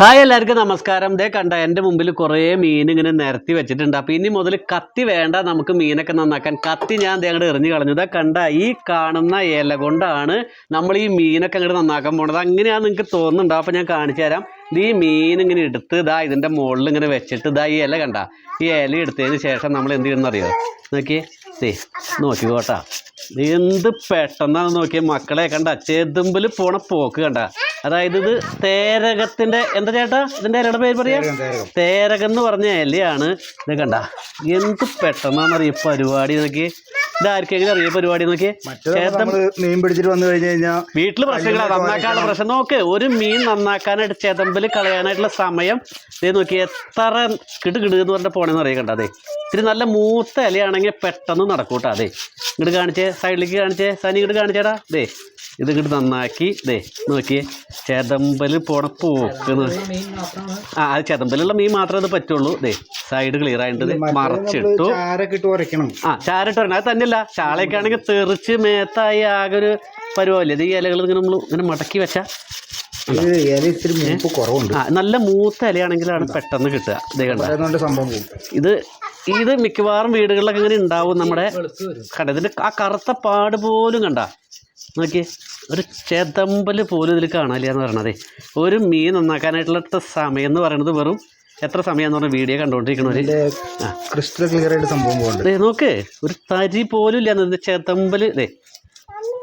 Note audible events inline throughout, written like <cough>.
Hi എല്ലാവർക്കും നമസ്കാരം. ദേ കണ്ട എന്റെ മുമ്പിൽ കുറേ മീൻ ഇങ്ങനെ നിരത്തി വെച്ചിട്ടുണ്ട്. അപ്പോൾ ഇനി മുതൽ കത്തി വേണ്ട നമുക്ക് മീനൊക്കെ നന്നാക്കാൻ. കത്തി ഞാൻ ദേ അങ്ങോട്ട് എറിഞ്ഞു കളഞ്ഞു. ഇതാ കണ്ട ഈ കാണുന്ന ഇല കൊണ്ടാണ് നമ്മൾ ഈ മീനൊക്കെ അങ്ങോട്ട് നന്നാക്കാൻ പോണത്. അങ്ങനെയാണ് നിങ്ങൾക്ക് തോന്നുന്നുണ്ടോ? അപ്പോൾ ഞാൻ കാണിച്ചു തരാം. ഈ മീൻ ഇങ്ങനെ എടുത്ത് ഇതാ ഇതിന്റെ മുകളിൽ ഇങ്ങനെ വെച്ചിട്ട് ഇതാ ഈ ഇല കണ്ട? ഈ ഇല എടുത്തതിന് ശേഷം നമ്മൾ എന്ത് ചെയ്യുമെന്ന് അറിയോ നോക്കിയേ നോക്കി നോക്കിക്കോട്ടാ. എന്ത് പെട്ടെന്നാണ് നോക്കിയ. മക്കളെ കണ്ട ചെതുമ്പിൽ പോണ പോക്ക് കണ്ട. അതായത് ഇത് തേരകത്തിന്റെ എന്താ ചേട്ടാ? ഇതിന്റെ ഇലയുടെ പേര് പറയാ? തേരകം എന്ന് പറഞ്ഞ ഇലയാണ്. ഇത് കണ്ട എന്ത് പെട്ടെന്നാണെന്നറിയ പരിപാടി നോക്കി ഇതാർക്കെങ്കിലും അറിയ പരിപാടി നോക്കി മീൻ പിടിച്ചിട്ട് വന്നു കഴിഞ്ഞു കഴിഞ്ഞാൽ വീട്ടിൽ പ്രശ്നങ്ങളാ നന്നാക്കാനുള്ള പ്രശ്നം. നോക്ക് ഒരു മീൻ നന്നാക്കാനായിട്ട് ചെതമ്പിൽ കളയാനായിട്ടുള്ള സമയം. ഇതേ നോക്കി എത്ര കിട് കിട് എന്ന് പറഞ്ഞ പോണെന്ന് അറിയാം കണ്ടാ? അതെ ഇത്തിരി നല്ല മൂത്ത ഇലയാണെങ്കിൽ പെട്ടെന്ന് നടക്കൂട്ടാ അതെ ഇങ്ങോട്ട് കാണിച്ചേ സൈഡിലേക്ക് കാണിച്ചേ സനി ഇങ്ങോട്ട് കാണിച്ചേടാ. ദേ ഇത് ഇങ്ങോട്ട് നന്നാക്കി ദേ നോക്കിയേ ചേതമ്പൽ പോണ പോക്ക് ആ അത് ചേതമ്പലുള്ള മീൻ മാത്രമേ ഇത് പറ്റുള്ളൂ. ദേ സൈഡ് ക്ലിയർ ആയിട്ട് മറച്ചിട്ടു. ആ ചാരട്ട് വരണം അത് തന്നെയല്ല ചാളയൊക്കെ ആണെങ്കിൽ തെറിച്ച് മേത്തായി ആകെ ഒരു പരുവല്ലേ ഇത് ഈ ഇലകൾ ഇങ്ങനെ നമ്മൾ ഇങ്ങനെ മടക്കി വെച്ചാൽ ഇത്തിരി മൂപ്പ് കുറവുണ്ട്. നല്ല മൂത്ത ഇലയാണെങ്കിലാണ് പെട്ടെന്ന് കിട്ടുക. ഇതേ കണ്ട? സംഭവം ഇത് ഇത് മിക്കവാറും വീടുകളിലൊക്കെ ഇങ്ങനെ ഉണ്ടാവും നമ്മുടെ കണ്ട ഇതിന്റെ ആ കറുത്ത പാട് പോലും കണ്ട. നോക്കി ഒരു ചെതമ്പൽ പോലും ഇതിൽ കാണാനില്ല എന്ന് പറയണതേ ഒരു മീൻ നന്നാക്കാനായിട്ടുള്ള സമയം എന്ന് പറയുന്നത് വെറും എത്ര സമയം എന്ന് പറഞ്ഞ വീഡിയോ കണ്ടുകൊണ്ടിരിക്കണവര് ക്രിസ്റ്റൽ ക്ലിയർ ആയിട്ട് സംഭവം നോക്ക് ഒരു തരി പോലും ഇല്ല ഇതിന്റെ ചെതമ്പൽ. ദേ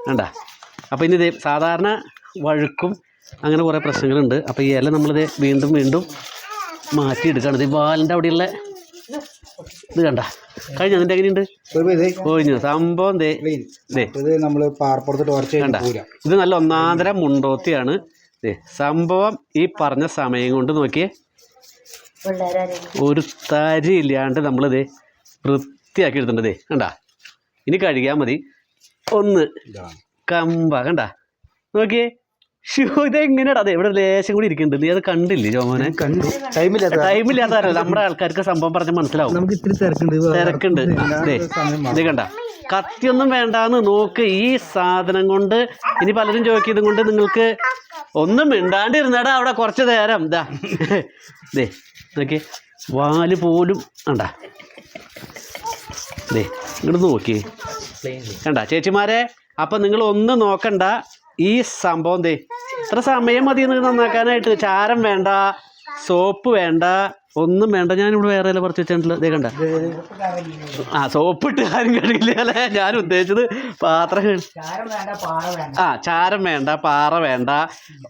കണ്ട. അപ്പോൾ ഇനി ദേ സാധാരണ വഴുക്കും അങ്ങനെ കുറേ പ്രശ്നങ്ങളുണ്ട്. അപ്പോൾ ഈ ഇല നമ്മളിത് വീണ്ടും വീണ്ടും മാറ്റിയെടുക്കുകയാണ്. ഇത് വാലിന്റെ അവിടെയുള്ള ഇത് കണ്ട? കഴിഞ്ഞ? അതിന്റെ എങ്ങനെയുണ്ട്? കഴിഞ്ഞു സംഭവം ദേ ഇത് ഉറച്ച് കണ്ട? ഇത് നല്ല ഒന്നാന്തര മുണ്ടോത്തിയാണ്. സംഭവം ഈ പറഞ്ഞ സമയം കൊണ്ട് നോക്കിയേ. ഒരു തരി ഇല്ലാണ്ട് നമ്മളിത് വൃത്തിയാക്കി എടുത്തിട്ടുണ്ട് ദേ കണ്ട? ഇനി കഴുകിയാൽ മതി. ഒന്ന് കമ്പ കണ്ട? നോക്കിയേ. ഷൂ ഇതെങ്ങനെയാടാ അതെ ഇവിടെ ലേശം കൂടി ഇരിക്കുന്നുണ്ട്. നീ അത് കണ്ടില്ലേ ജോമോനെ കണ്ടു. ടൈമില്ലാത്ത ടൈമില്ലാത്തവരല്ല നമ്മുടെ ആൾക്കാർക്ക് സംഭവം പറഞ്ഞ് മനസ്സിലാവും. നമുക്ക് ഇത്തിരി തിരക്കുണ്ട് തിരക്കുണ്ട്. ദേ ഇത് കണ്ട. കത്തിയൊന്നും വേണ്ടാന്ന് നോക്ക് ഈ സാധനം കൊണ്ട്. ഇനി പലരും ചോദിക്കും കൊണ്ട് നിങ്ങൾക്ക് ഒന്നും മിണ്ടാണ്ടിരുന്നടാ അവിടെ കുറച്ച് നേരം. ഇതാ ദേ നോക്കി വാൽ പോലും കണ്ട. ദേ ഇങ്ങോട്ട് നോക്കി കണ്ട ചേച്ചിമാരെ അപ്പം നിങ്ങൾ ഒന്നും നോക്കണ്ട. ഈ സംഭവം ദേ ഇത്ര സമയം മതി നന്നാക്കാനായിട്ട് ചാരം വേണ്ട സോപ്പ് വേണ്ട ഒന്നും വേണ്ട. ഞാനിവിടെ വേറെ ഇല പറിച്ച് വെച്ചിട്ടുണ്ടല്ലോ ഇതേ കണ്ട. ആ സോപ്പിട്ട് ആരും കഴിയില്ല അല്ലേ? ഞാൻ ഉദ്ദേശിച്ചത് പാത്രം ആ ചാരം വേണ്ട പാറ വേണ്ട.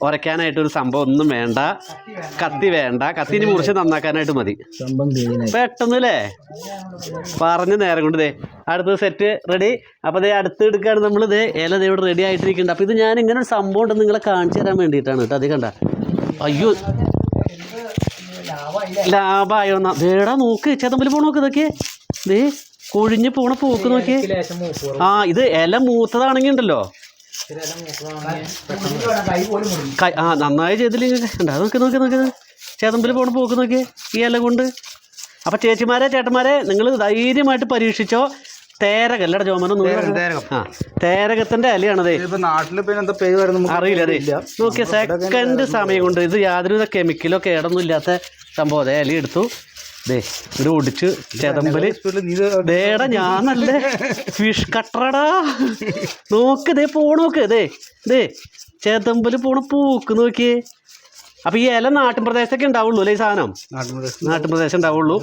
ഉരയ്ക്കാനായിട്ട് ഒരു സംഭവം ഒന്നും വേണ്ട. കത്തി വേണ്ട. കത്തി ഇനി മുറിച്ച് നന്നാക്കാനായിട്ട് മതി. പെട്ടെന്ന് അല്ലേ? പറഞ്ഞ് നേരം കൊണ്ട് ദേ അടുത്ത സെറ്റ് റെഡി അപ്പോൾ ദേ അടുത്ത് എടുക്കുകയാണ് നമ്മൾ ദേ ഇല ദേ ഇവിടെ റെഡി ആയിട്ടിരിക്കുന്നുണ്ട്. അപ്പോൾ ഇത് ഞാൻ ഇങ്ങനെ ഒരു സംഭവം ഉണ്ട് നിങ്ങളെ കാണിച്ചു തരാൻ വേണ്ടിയിട്ടാണ് കേട്ടോ. അത് കണ്ട. അയ്യോ. ലാഭമായോ വേടാ നോക്ക്. ചേതമ്പലി പോണ നോക്ക് ഇതൊക്കെ. ദേ കൊഴിഞ്ഞ് പോണ പോക്ക് നോക്കി. ആ ഇത് ഇല മൂത്തതാണെങ്കിൽ ഉണ്ടല്ലോ. ആ നന്നായി ചെയ്തില്ലെങ്കിൽ ഉണ്ടാ നോക്കി നോക്കി നോക്കി. ചേതമ്പലി പോണ പോക്ക് നോക്കി. ഈ ഇല കൊണ്ട്. അപ്പം ചേച്ചിമാരെ ചേട്ടന്മാരെ നിങ്ങൾ ധൈര്യമായിട്ട് പരീക്ഷിച്ചോ. തേരകം. അല്ലട തേരകത്തിന്റെ തേരകത്തിന്റെ ഇപ്പൊ നാട്ടിൽ പിന്നെ എന്താ പേര് വരുന്നത്? അറിയില്ല അതെ. നോക്കിയ സെക്കൻഡ് സമയം കൊണ്ട് ഇത് യാതൊരുവിധ കെമിക്കലോ കേടൊന്നും ഇല്ലാത്ത സംഭവം. അതെ അലി എടുത്തു. ദേ ഇത് ഒടിച്ച് ചേതമ്പൽ. ദേടാ ഞാൻ നല്ല ഫിഷ് കട്ടറടാ നോക്ക് ദേ പോണോക്ക് ദേ ദേ. ചേതമ്പൽ പോണ പൂക്ക് നോക്കിയേ. അപ്പൊ ഈ ഇല നാട്ടിൻ പ്രദേശത്തൊക്കെ ഉണ്ടാവുള്ളൂ അല്ലേ ഈ സാധനം? നാട്ടിൻ പ്രദേശം ഉണ്ടാവുള്ളൂ.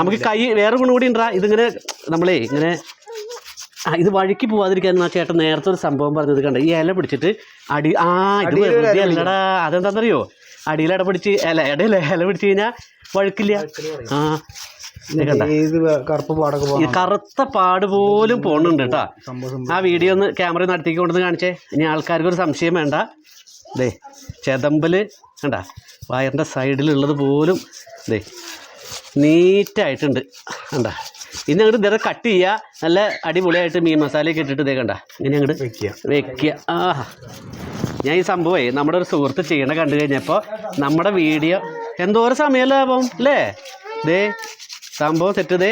നമുക്ക് കൈ വേറെ ഗുണം കൂടി ഉണ്ടാ. ഇതിങ്ങനെ നമ്മളേ ഇങ്ങനെ ആ ഇത് വഴിക്ക് പോവാതിരിക്കാൻ ആ ചേട്ടൻ നേരത്തെ ഒരു സംഭവം പറഞ്ഞത് കണ്ട? ഈ ഇല പിടിച്ചിട്ട് അടി ആ ഇത് വെറുതെ അല്ലടാ. അതെന്താണെന്നറിയോ അടിയിൽ ഇട പിടിച്ച് ഇല ഇടയില ഇല പിടിച്ച് കഴിഞ്ഞാൽ വഴുക്കില്ല. ആ ഈ കറുത്ത പാട് പോലും പോണുണ്ട് കേട്ടാ. ആ വീഡിയോ ഒന്ന് ക്യാമറ നടത്തിക്കൊണ്ടെന്ന് കാണിച്ചേ. ഇനി ആൾക്കാർക്ക് ഒരു സംശയം വേണ്ട. ദേ ചെതമ്പൽ കണ്ട വയറിന്റെ സൈഡിലുള്ളത് പോലും ദേ നീറ്റായിട്ടുണ്ട്. കണ്ട ഇനി അങ്ങോട്ട് ഇതൊക്കെ കട്ട് ചെയ്യുക നല്ല അടിപൊളിയായിട്ട് മീൻ മസാലയൊക്കെ ഇട്ടിട്ട് ഇതേ കണ്ട ഇനി അങ്ങോട്ട് വെക്കുക വെക്കുക ആ ഞാൻ ഈ സംഭവമേ നമ്മുടെ ഒരു സുഹൃത്ത് ചെയ്യണ കണ്ടു കഴിഞ്ഞപ്പോൾ നമ്മുടെ വീഡിയോ എന്തോരം സമയമല്ലേ അപ്പം അല്ലേ ദേ സംഭവം സെറ്റ് ദേ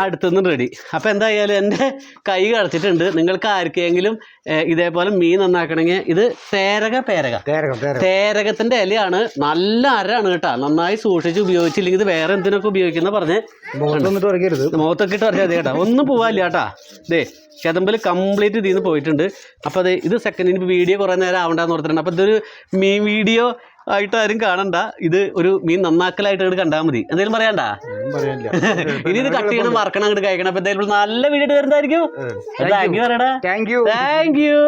അടുത്തുനിന്ന് റെഡി അപ്പോൾ എന്തായാലും എന്റെ കൈ കടച്ചിട്ടുണ്ട് നിങ്ങൾക്ക് ആർക്കെങ്കിലും ഇതേപോലെ മീൻ നന്നാക്കണമെങ്കിൽ ഇത് തേരക പേരക. തേരകം തേരകം. തേരകത്തിന്റെ ഇലയാണ്. നല്ല അരാണ് കേട്ടോ. നന്നായി സൂക്ഷിച്ച് ഉപയോഗിച്ചില്ലെങ്കിൽ ഇത് വേറെ എന്തിനൊക്കെ ഉപയോഗിക്കുന്ന പറഞ്ഞ്? മുഖത്തൊക്കെ ഇട്ട് പറഞ്ഞാൽ കേട്ടോ. ഒന്നും പോവാല്ല കേട്ടാ. ദേ ചെതമ്പൽ കംപ്ലീറ്റ് ഇതിൽ നിന്ന് പോയിട്ടുണ്ട്. അപ്പോൾ അത് ഇത് സെക്കൻഡിന് വീഡിയോ കുറേ നേരം ആവണ്ടെന്ന് ഓർത്തിട്ടുണ്ട് അപ്പോൾ ഇതൊരു മീൻ വീഡിയോ ആയിട്ട് ആരും കാണണ്ട. ഇത് ഒരു മീൻ നന്നാക്കലായിട്ട് അങ്ങോട്ട് കണ്ടാൽ മതി. എന്തെങ്കിലും പറയണ്ട? <laughs> ഇനി ഇത് കട്ട് ചെയ്യണം വറക്കണം അങ്ങോട്ട് കഴിക്കണം. അപ്പൊ എന്തായാലും നല്ല വീഡിയോ വരുന്നതായിരിക്കും. താങ്ക് യു പറയടാ? Thank you thank you